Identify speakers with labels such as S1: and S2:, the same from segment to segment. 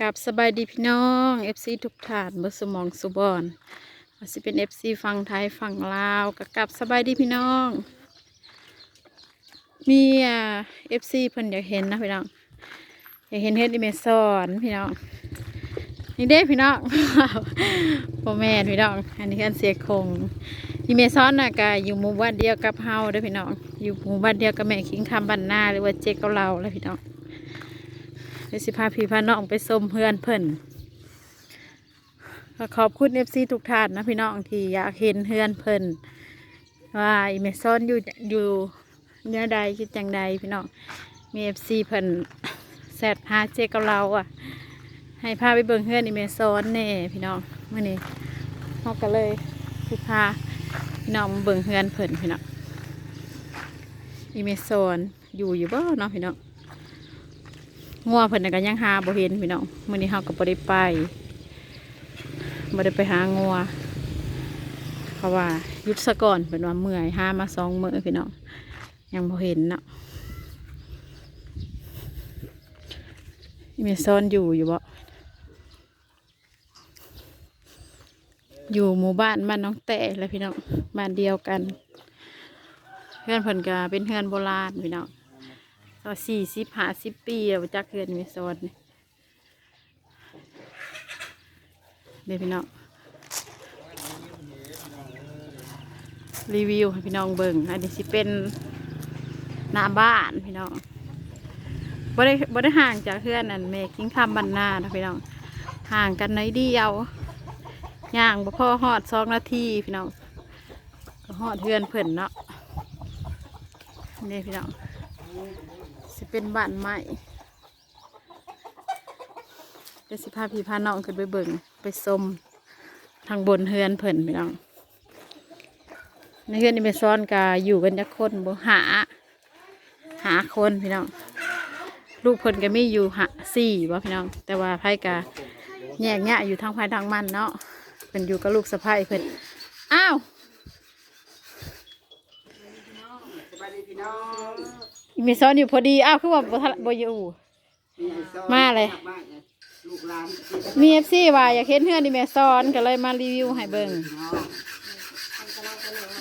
S1: กับสบายดีพี่น้อง FC ทุกท่านเบอร์สมองสุบอนว่าสิเป็น FC ฝั่งไทยฝั่งลาวกับกับสบายดีพี่น้อง มีอ่า FC เพิ่นอยากเห็นนะพี่น้องอยากเห็นเฮ็ดอีเมซอนพี่น้องนี่เด้พี่น้องพ่อแม่นพี่น้อง อันนี้กันเสียคงอีเมซอนน่ะก็อยู่หมู่บ้านเดียวกับเฮาเด้อพี่น้อง อยู่หมู่บ้านเดียวกับแม่คิงคำบ้านนาหรือว่าเจ๊กเกาเราเลยพี่น้อง ดี๋ยวสิพาพี่พาน้องไปส้มเพื่อนเพิ่นก็ขอบคุณเอฟซีทุกท่านนะพี่น้องที่อยากเห็นเพื่อนเพิ่นว่าอีเมซอนอยู่อยู่เนื้อใดคิดจังใดพี่น้องมีเอฟซีเพิ่นแซดหาเจกับเราอะ ให้พาไปเบิ่งเพื่อนอีเมซอนแน่พี่น้องเมื่อนี้เราก็เลยสิพาพี่น้องเบิ่งเพื่อนเพิ่นพี่น้องอีเมซอนอยู่อยู่บ่เนาะพี่น้อง งัวเพิ่นน่ะก็ยังหาบ่เห็นพี่น้องมื้อนี้เฮาก็บ่ได้ไปบ่ได้ไปหางัวเพราะว่าหยุดซะก่อนเพิ่นว่าเมื่อยหามาสองมื้อพี่น้องยังบ่เห็นเนาะมีซ่อนอยู่อยู่บ่อยู่หมู่บ้านบ้านน้องแต่แล้วพี่น้องบ้านเดียวกันเพื่อนเพิ่นก็เป็นเพื่อนโบราณพี่น้อง ก็สี่สิบห้าสิบปีแล้วจักเฮือนมีโซนนี่เดี๋ยวพี่น้องรีวิวให้พี่น้องเบิ่งอันนี้สิเป็นหน้าบ้านพี่น้องบ่ได้บ่ได้ห่างจากเฮือนนั่นเมกิ้งคำบันนานะพี่น้องห่างกันน้อยเดียวย่างบ่พอหอดสองนาทีพี่น้องก็หอดเฮือนเพิ่นเนาะนี่พี่น้อง สิเป็นบ้านใหม่เดี๋ยวสิพาพี่พาน้องขึ้นไปเบิ่งไปชมทางบนเฮือนเพิ่นพี่น้องในเฮือนนี่ไปซ้อนกาอยู่กันจักคนบ่หา หาคนพี่น้องลูกเพิ่นก็มีอยู่หาสี่บ่พี่น้อง แต่ว่าไพ่กาแยกแยะอยู่ทางภายทางมันเนาะเพิ่นอยู่กับลูกสะใภ้เพิ่นอ้าว
S2: สบายดีพี่น้อง
S1: มซอนอยู่พอดีอ้าวคือว่าบ่ทันบ่อยู่
S2: มีไอ้ซ้อน
S1: มาเลย
S2: มาไงลูกหลานพี่
S1: มีเอฟซีว่าอยากเห็นเพื่อนอีเมซอนก็เลยมารีวิวให้เบิ่ง
S2: น้อง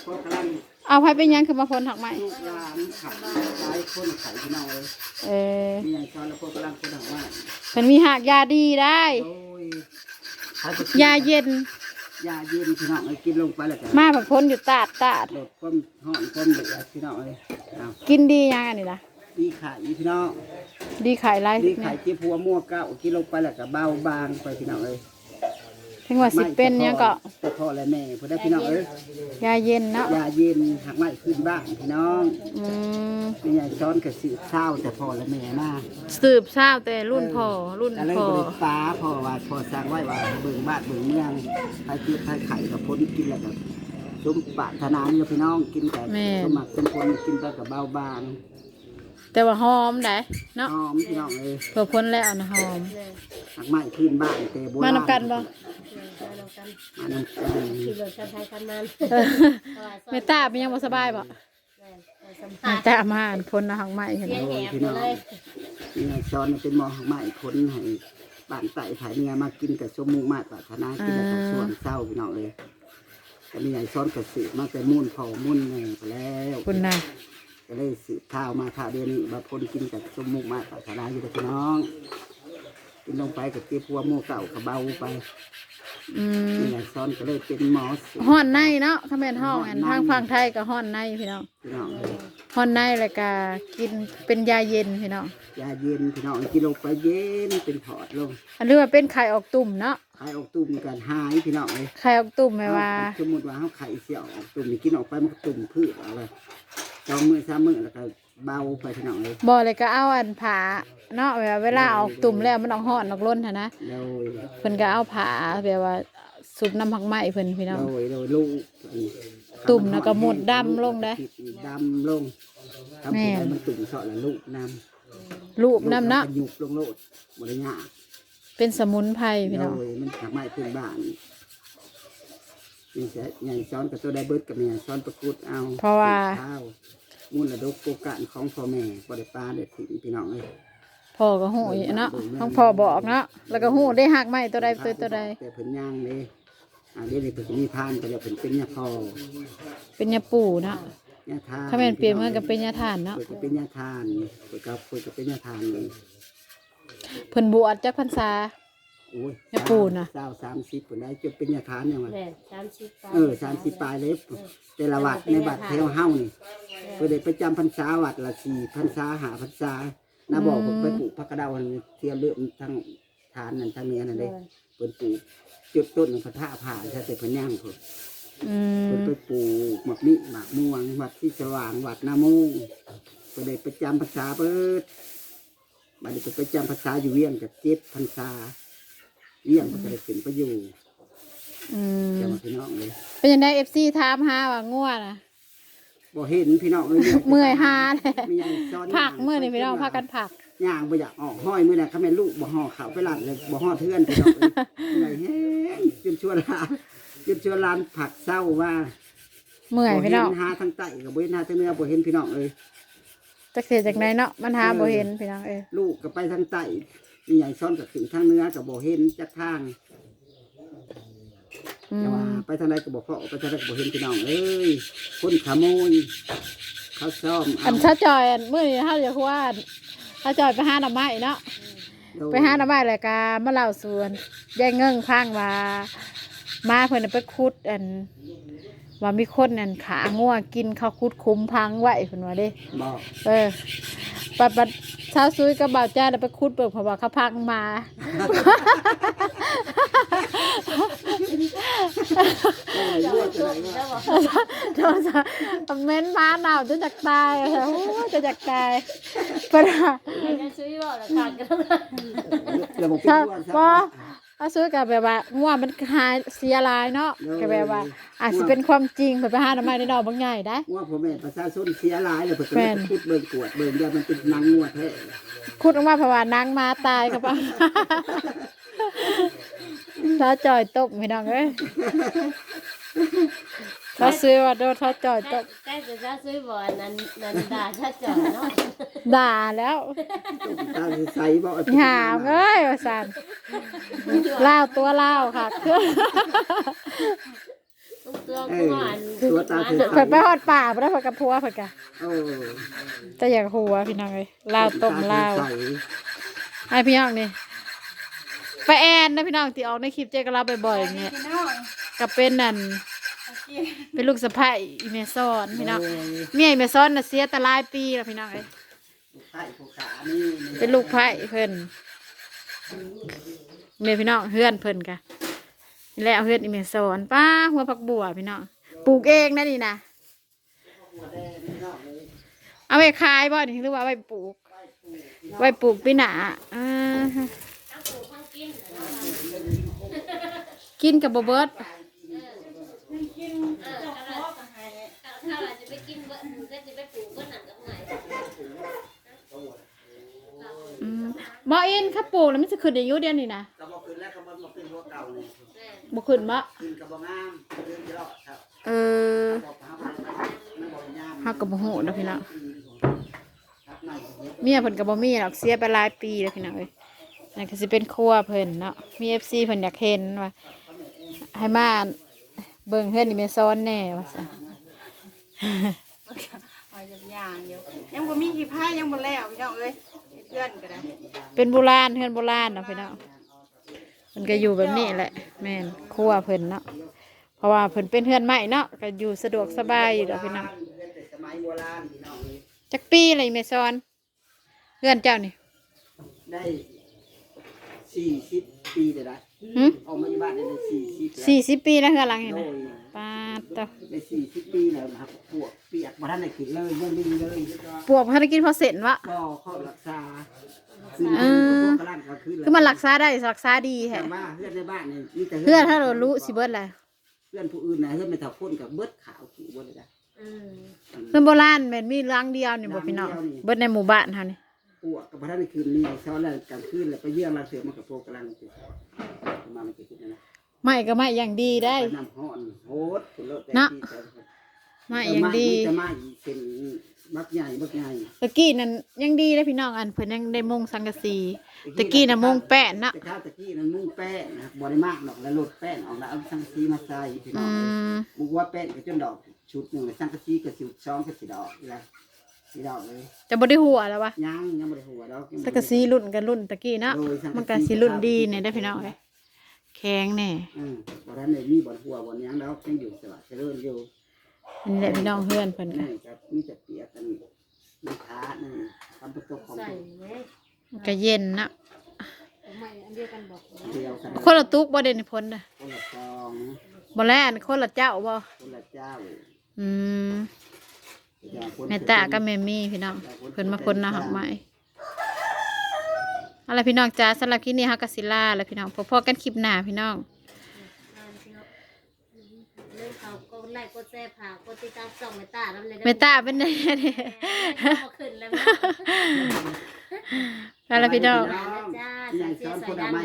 S2: พวกกำลัง
S1: เอาไปเป็นหยังคือมาพนถักใหม่
S2: ลูกหลานขับหลายคนไข่พี่น้องเลย
S1: เออ
S2: มีไอ้ซ้อนแล้วพวกกำลังคนหนักมาก
S1: เพิ่นมีหากยาดีได้
S2: โอ้ยถ้จะ
S1: ยาเย็น
S2: ยาเย็นพี่น้องเลยกินลงไปแล้วกัน
S1: มาผักพ้นอยู่ตาดตาด
S2: ลดความห้อนความเดือดพี่น้องเลยเอา
S1: กินดียังอันนี้ล่ะ
S2: ดีไข่พี่น้อง
S1: ดีขายไร
S2: ดีไข่เจี๊ยบหัวมั่วเก้ากินลงไปแล้วก็เบาบางไปพี่น้องเลย
S1: ถึงว่าสิเป็นหยังก็
S2: แต่พ่อและแม่พอได้พี่น้องเอ้ย
S1: ยาเย็นเนาะ
S2: ยาเย็นหักไม้ขึ้นบ้างพี่น้อง
S1: อืม
S2: ไม่ใช่ช้อนกระสือเศร้าแต่พอและแม่มา
S1: สืบเศร้าวแต่รุ่นพ่อรุ่น
S2: อะไร
S1: พ่อบ
S2: ริฟ้าพอว่าพอสร้างไว้ว่าเบิ่งบ้านเบิ่งเมืองใครเจ็บใครไข่กับพ้นกินแล้วก็สมปรารถนาอยู่พี่น้องกินแต่สมัครสมผลกินไปกับเบาบาง
S1: แต่ว่าหอมได้เนาะ
S2: หอมพี่น้องเลย
S1: เพื่อพ้นแล้วนะหอม
S2: หักไม้ขึ้นบ้านแต่โบราณ
S1: มานำกันบ่
S2: มานำกัน
S1: เออเมตตาเป็นยังบ่สบายบ่เมตตามาอ่านพ้นนะหักใหม่เห็นบ่
S2: โอ้ยพี่น้องนี่ไงช้อนเป็นหมอหักไม้พ้นให้บ้านไต่ไผ่เนี่ยมากินกับสมมุกมาปรารถนากินแล้วก็ส่วนเศร้าพี่น้องเลยก็มีไอ้ซ้อนกระสือมาแต่มุ่นเผามุ่นแม่ไปแล้ว
S1: คุณนะ
S2: ก็เลยสืบข้าวมาข้าวเดือนนี้บาพนกินกับสมมุกมาปรารถนาอยู่กับพี่น้อง กินลงไปกับเจี๊ยบพัวหมูเก่ากับเบาไป
S1: อืม
S2: นี่ไงซ้อนก็เลยเป็นหมอสู
S1: ห้อนในเนาะถ้าเป็นห้องอันทางฝั่งไทยก็ห้อนในพี่น้อง
S2: พี่น้อง
S1: ห้อนในแล้วก็กินเป็นยาเย็นพี่น้อง
S2: ยาเย็นพี่น้องกินลงไปเย็นเป็นถอดลง
S1: อันนี้ว่าเป็นไข่ออกตุ่มเนาะ
S2: ไข่ออกตุ่มกันหายพี่น้องเลย
S1: ไข่ออกตุ่มหมายว่า
S2: สมมติว่าเขาไข่เสียออกตุ่มนี่กินออกไปมันก็ตุ่มพืชอะไร สองมือสามมือแล้วก็เบาไปพี่น้องเลย
S1: บ่เลยก็เอาอันผาเนาะแบบว่าเวลาออกตุ่มแล้วมันออกห้อนออกล้นหั้นนะ
S2: โดย
S1: เพิ่นก็เอาผาแบบว่าซุปน้ำผักไหม้เพิ่นพี่น้อง
S2: โดยโดยลูก
S1: ตุ่มแล้วก็หมดดำลงเด้
S2: ดำลงทำ
S1: แม่
S2: ให้มันตุ่มเสาะแล้วลูกน้ำ
S1: รูปน้ำเนาะ
S2: ลูกยุบลงโลดบริญา
S1: เป็นสมุนไพรพี่น้อง
S2: โดยมันทำให้พื้นบ้าน นี่จะใหญ่ซ้อนกับตัวไดเบิร์ดกับเนี่ยซ้อนประกุดเอา
S1: เพราะว่า
S2: ข้าวมูลระดกโกกันของพ่อแม่บริปลาเด็ดถิ่นพี่น้องเลย
S1: พ่อก็หูอยู่เนาะต้องพ่อบอกเนาะแล้วก็หูได้หักไม้ตัวใดตัวตัวใด
S2: แต่เพิ่นย่างเลยอ่าเดี๋ยวนี้เพิ่นก็มีพานก็จะเพิ่นเป็นยาพอ
S1: เป็นยาปู่เนาะ
S2: ยาทาน
S1: ถ้าแม่นเปลี่ยนมันก็เป็นยาทานเนาะ
S2: เพิ่นก็เป็นยาทานเพิ่นก็เพิ่นก็เป็นยาทานเลย
S1: เพิ่นบวชจักพรรษา
S2: โอ้ย
S1: ยาปูน่ะ
S2: เจ้าสามสิบคนได้จะเป็นยาทานยังไง
S3: แม่สามสิบปลาย
S2: เออสามสิบปลายเลยแต่ละวัดในบัดเทวเฮานี่เพื่อได้ประจำพรรษาวัดละสี่พรรษาหาพรรษานาบอกผมไปปลูกพักกระเดาอันนี้เทียมเลื่อมทั้งทานนั่นทั้งนี้นั่นเลยเพิ่นปลูกจุดต้นพระธาตุผ่านใช่แต่เพิ่นย่างเพิ่น
S1: อื
S2: เพิ่น
S1: ม
S2: ไปปลูกหมักมิหมักม่วงวัดที่สว่างวัดนามูงเพื่อได้ประจำพรรษาเปิดบัดนี้เพิ่นประจำพรรษาอยู่เวียงกับเจ็ดพรรษา เวียงก็ได้เป็นประโยชน์
S1: อืม
S2: จะมาพี่น้องเลย
S1: เป็นยังไง FC ถามหาว่าง่วน่ะ
S2: บ่เห็นพี่น้องเลย
S1: เมื่อยหาแท้
S2: มีหยังซ้อน
S1: ผักมื้อนี่พี่น้องพากันผัก
S2: ย่างบ่อยากออกห้อยมื้อน่ะเขาแม่นลูกบ่ห่อเขาวไปหลัดเลยบ่ห่อเทือนพี่น้องเลยเหนื่อยแฮงจนชวนลานจนชวนลานผักเศร้าว่า
S1: เมื่อยพี่น้อง
S2: บ่เห็หาทางใต้ก็บ่เห็นหาทางเหนือบ่เห็นพี่น้องเลย
S1: จักเสียจากไหนเนาะมันหาบ่เห็นพี่น้องเอ้ย
S2: ลูกก็ไปทางใต้ มีใหญ่ซ้อนก็ขึ้นทางเหนือก็บ่เห็นจักทาง
S1: อื
S2: แต่ว่ามไปทางใดก็บ่พอไปทางใดก็บ่เห็นพี่น้องเอ้ยคนขโมยเขาซ่อม
S1: อันชาจอยอันมื้อนี้เฮาอยากว่าชาจอยไปหาหน่อไม้เนาะ
S2: โดย
S1: ไปหาหน่อไม้แล้วก็มาเล่าสวนยายเงิ่งพังว่ามาเพิ่นนะไปขุดอัน ว่ามีคนนั่นขางัวกินเขาคุดคุ้มพังไว้เพิ่นว่าเด้
S2: บอก
S1: เออ ปัดปัดเช้าซุยกับบ่าวจ้าแล้วไปคุดเปิดเพราะว่าเขาพังมา
S2: โดนวะ
S1: เม้นมาหนาวจะจักตายโอ้ยจะจักตายปัญหา
S3: ให้กันซื้อว่าราคากัน
S2: เดี๋ยวผมเป็น
S1: ถ้า
S2: รั่วซะ
S1: บ่ ถ้าซื้อกับแบบว่าง่วงมันหายเสียหลายเนาะก็แบบว่า อาจจะเป็นความจริงเพิ่นไปหาหน่อไม้ในดอกบางใหญ่ได้
S2: ว่าผมแม่ประชาชนเสียหลายเลยเพิ่นก็
S1: แม่
S2: เลย
S1: น
S2: พูดเบิ่งกวดเบิ่งยามันเป็นนางงวดแท้
S1: คุดออกมาเพราะว่านางมาตายกับถ้าจอยตบพี่น้องเอ้ย ถ้าซื้อว่าโดนถ้าจอยตบ
S3: ใกล้จะจะซื้อบ่อนันนันดาชัดจ่อยเนาะ
S1: ด่าแล้ว
S2: ตาสิใสบ่ไอ้
S1: หามเอ้ยว่าสันเล่าวตัวเล่าวค่ะเครื่อง
S3: ทุกตัว
S2: เอ
S3: กู
S2: อ
S3: อ่าน
S2: ตัวตาสิใส
S1: เพิ่นไปหอดป่าไปแล้วเพิ่นกับพัวเพิ่นกะ
S2: โอ้
S1: แต่อยากหัวพี่น้องเอ้ยลาวต้มลาว
S2: ตสิใส
S1: ไอ้พี่น้องนี่ไปแอนนะพี่น้องที่ออกในคลิปเจ๊ก็รับบ่อยๆอย่างเงี้ยกับเป็นนั่น เป็นลูกสะใภ้อีเมซอนพี่น้อง
S2: โอ้ย
S1: เมียอีเมซอนน่ะเสียแต่หลายปีแล้วพี่น้องเอ้ย
S2: ไผ่ผู้ขานี่
S1: เป็นลูกไผ่เพิ่นเมียพี่น้องเฮือนเพิ่นกะนี่แหละเฮือนอีเมซอนป้าหัวผักบัวพี่น้องปลูกเองนะนี่นะเอาไปขายบ่นี่หรือว่าเอาไปปลูกไว้ปลูกปีหน้าอ่ากินกับบ่เบิด
S3: ถ้าเราจะไปกินเบิ้ลก็จะไปปลูกเบิ้ลหนังกับไหน
S1: อืมหมออิ นครับปลูกแล้วมันจะขึ้นอายุเดียวนี่นะ
S2: ก็บ่ขึ้นแล้วก็บ่บ่ขึ้นหัวเก่านี่
S1: บ่ขึ้นบ่
S2: ขึ้นก็บ่งามเรื่องจะรอดครับ
S1: เออ
S2: บ่พาไปมันบ่ยาม
S1: เฮาก็บ่ฮู้เนาะพี่น้อง
S2: ครับนั่นก็เฮ็ด
S1: เมียเพิ่นก็บ่มีหรอกเสียไปหลายปีแล้วพี่น้องเอ้ยนั่นก็สิเป็นครัวเพิ่นเนาะมี FC เพิ่นอยากเห็นว่าให้มาเบิ่งเฮือนนี่แม่ซ้อนแน่ว่าซั่น
S4: เอาอย่างอย่างเดียวยังบ่มีกี่ผ้ายังบ่แล้วพี่น้องเอ้ย เพื่อนก็ได้
S1: เป็นโบราณเฮือนโบราณเนาะพี่น้องเพิ่นก็อยู่แบบนี้แหละ แม่นครัวเพิ่นเนาะเพราะว่าเพิ่นเป็นเฮือนใหม่เนาะก็อยู่สะดวกสบายอยู่ดอกพี่น้อง
S2: เฮ็ดแต่สมัยโบราณพี่น้องนี่
S1: จักปีอะไรแม่ซ้อนเฮือนเจ้านี่
S2: ได้40ปีได้ได้
S1: หึ
S2: ออกมาอยู่บ้านได้40
S1: สี่สิบปีแล้วเฮือนหลังเห็น
S2: โด
S1: ไหม
S2: ย
S1: ปาดเต่อ
S2: ได้40ปีแล้วนะครับพวกเปียกบ่ทันได้ขึ้นเลยยังดีเลย
S1: ปวกพันกินพอเสร็จวะ
S2: ก็เข้ารักษา คือ
S1: เออ
S2: กำลังก็คือ
S1: คือมันรักษาได้รักษาดี
S2: แต่
S1: แฮะ
S2: ว่าเพื่อนในบ้านนี่มีแต่
S1: เพื่อนถ้าเรารู้สิเบิดแหละ
S2: เพื่อนผู้อื่นนะเพื่อนไม่เท่าคนกับเบิดขาวขี่เบิดเลยนะ
S3: อืม
S1: เพื่อนโบราณแม่นมีรังเดียวนี่บ่พี่น้องเบิดในหมู่บ้านเฮานี่
S2: ปวกกับพระท่านคืนนี่เช้าแล้วกลางคืนแล้วไปเยี่ยมเราเสือมากับพวกกำลังติดมามันจะคิดนะ
S1: ไม่ก็ไม่อย่างดีได้
S2: ไปนำห้อนโหดคุณโลดแต่
S1: เนาะ
S2: ที่แต่
S1: ไม่อย่างดี
S2: จะมาอีกเป็น บักใหญ่บักใหญ่
S1: ตะกี้นั่นยังดีเลยพี่น้องอันเพิ่นยังได้มุงสังกะสีตะกี้น่ะมุงแป้นนะ
S2: แต่ข้าวตะกี้นั้นมุงแป้นนะบ่ได้มากดอกแล้วลดแป้นออกแล้วเอาสังกะสีมาใส่พี่น้
S1: อื
S2: อง
S1: ม
S2: บุกว่าแป้นก็จนดอกชุดหนึ่งเลยสังกะสีก็สิบสองก็สิดอกนี่แหละสีดอกเลย
S1: จะบ่ได้หัวแล้ววะ
S2: ยังยังบ่ได้หัวดอกยังบ่
S1: สั
S2: ได้
S1: งกะสีรุ่นกันรุ่นตะกี้เนาะ
S2: โดยสังกะสี
S1: มันก็สิรุ่นดีเนี่ยได้อพี่น้องเอ้ยแข็งแน่
S2: อืมบ่ทันได้มีบ่อนหัวบ่อนหยังดอกยังอยู่สวัสดิ์เจริญอยู่
S1: นี่แหละพี่น้องเฮือนเพิ่น
S2: นี่
S1: ก็
S2: ครับมีแต่เปียกกันมีขานี่ทำประตูของ
S3: ใส่เลย
S1: มันก็เย็นนะ
S3: ไม่อันเดียวกันบอก
S2: เดียวกัน
S1: คนละตุกบ่เด่นพ้นเด้อ
S2: คนละซอง
S1: บ่แล่นคนละเจ้าบ่
S2: คนละเจ้า
S1: อืม
S2: อย่างคน
S1: แม่ตากับแม่มี่พี่น้องเพิ่นมาพ้นหน้าหักไม้เอาล่ะไรพี่น้องจ้าสำหรับคลิปนี้เฮาก็สิลาแล้วพี่น้องพบกันคลิปหน้าพี่น้อง
S3: เรื่อง เขาก็ไล่ก็แซ่ผ่าก็ติดตามส่องไม่ตาแล้วเลย
S1: เมตตาเป็นไงเนี่ย
S3: ขึ้นแล้ว
S1: ไปแล้วพี่น้อง
S3: จ้า
S2: อย่าง
S3: เสีย
S2: ซ้อน
S3: ใส่
S2: คน
S3: ด้า
S2: ละ
S3: น
S2: ไม้